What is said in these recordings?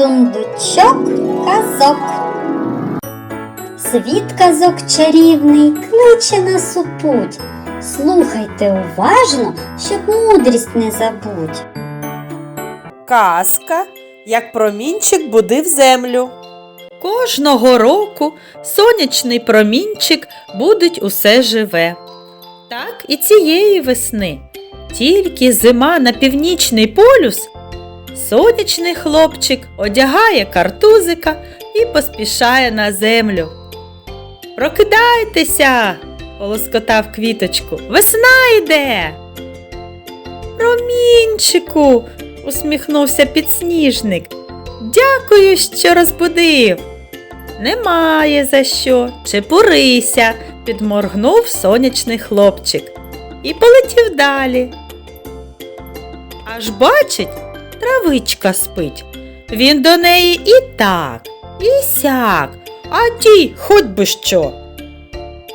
Сундучок казок. Світ казок чарівний кличе нас у путь. Слухайте уважно, щоб мудрість не забудь. Казка, як промінчик будив землю. Кожного року сонячний промінчик будить усе живе. Так і цієї весни. Тільки зима на північний полюс, сонячний хлопчик одягає картузика і поспішає на землю. Прокидайтеся, полоскотав квіточку. Весна йде. Промінчику, усміхнувся підсніжник. Дякую, що розбудив. Немає за що. Чепурися, підморгнув сонячний хлопчик і полетів далі. Аж бачить, травичка спить. Він до неї і так, і сяк, а тій хоч би що.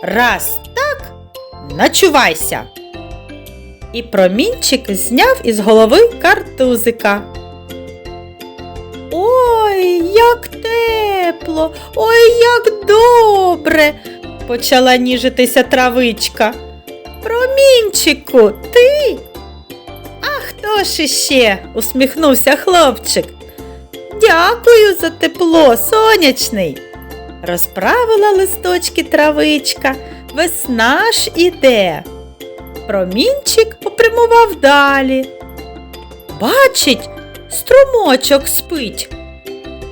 Раз так, начувайся. І промінчик зняв із голови картузика. Ой, як тепло, ой, як добре, почала ніжитися травичка. Промінчику, ти? Ж іще? усміхнувся хлопчик. Дякую за тепло, сонячний. Розправила листочки травичка, весна ж іде. Промінчик попрямував далі. Бачить, струмочок спить.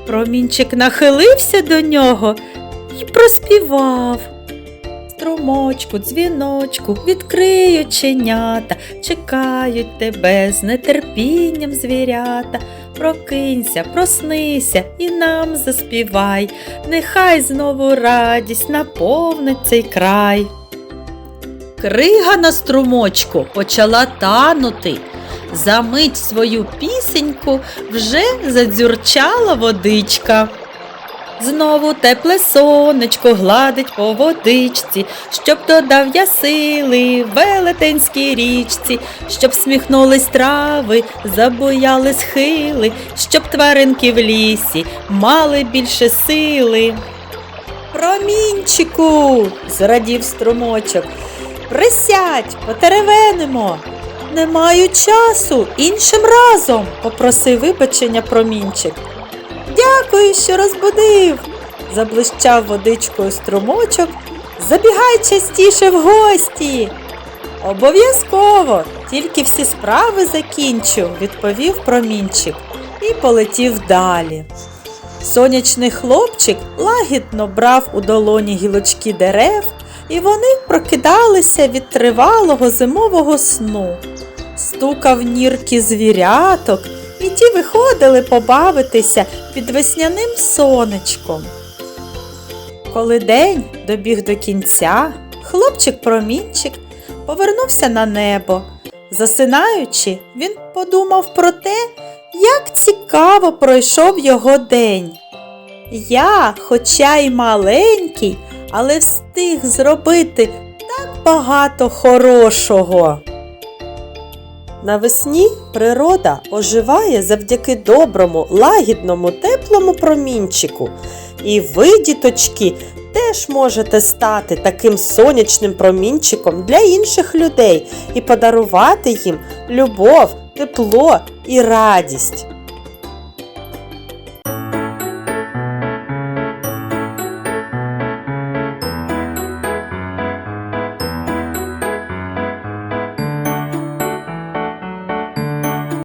Промінчик нахилився до нього і проспівав. Струмочку, дзвіночку, відкрий оченята, чекають тебе з нетерпінням звірята. Прокинься, проснися і нам заспівай, нехай знову радість наповнить цей край. Крига на струмочку почала танути. Замить свою пісеньку вже задзюрчала водичка. Знову тепле сонечко гладить по водичці, щоб додав я сили велетенській річці, щоб сміхнулись трави, забояли схили, щоб тваринки в лісі мали більше сили. Промінчику, зрадів струмочок. Присядь, потеревенимо. Не маю часу, іншим разом, попросив вибачення промінчик. Дякую, що розбудив, заблищав водичкою струмочок. Забігай частіше в гості. Обов'язково, тільки всі справи закінчу, відповів промінчик і полетів далі. Сонячний хлопчик лагідно брав у долоні гілочки дерев, і вони прокидалися від тривалого зимового сну. Стукав нірки звіряток, і ті виходили побавитися під весняним сонечком. Коли день добіг до кінця, хлопчик-промінчик повернувся на небо. Засинаючи, він подумав про те, як цікаво пройшов його день. Я, хоча й маленький, але встиг зробити так багато хорошого. Навесні природа оживає завдяки доброму, лагідному, теплому промінчику. І ви, діточки, теж можете стати таким сонячним промінчиком для інших людей і подарувати їм любов, тепло і радість.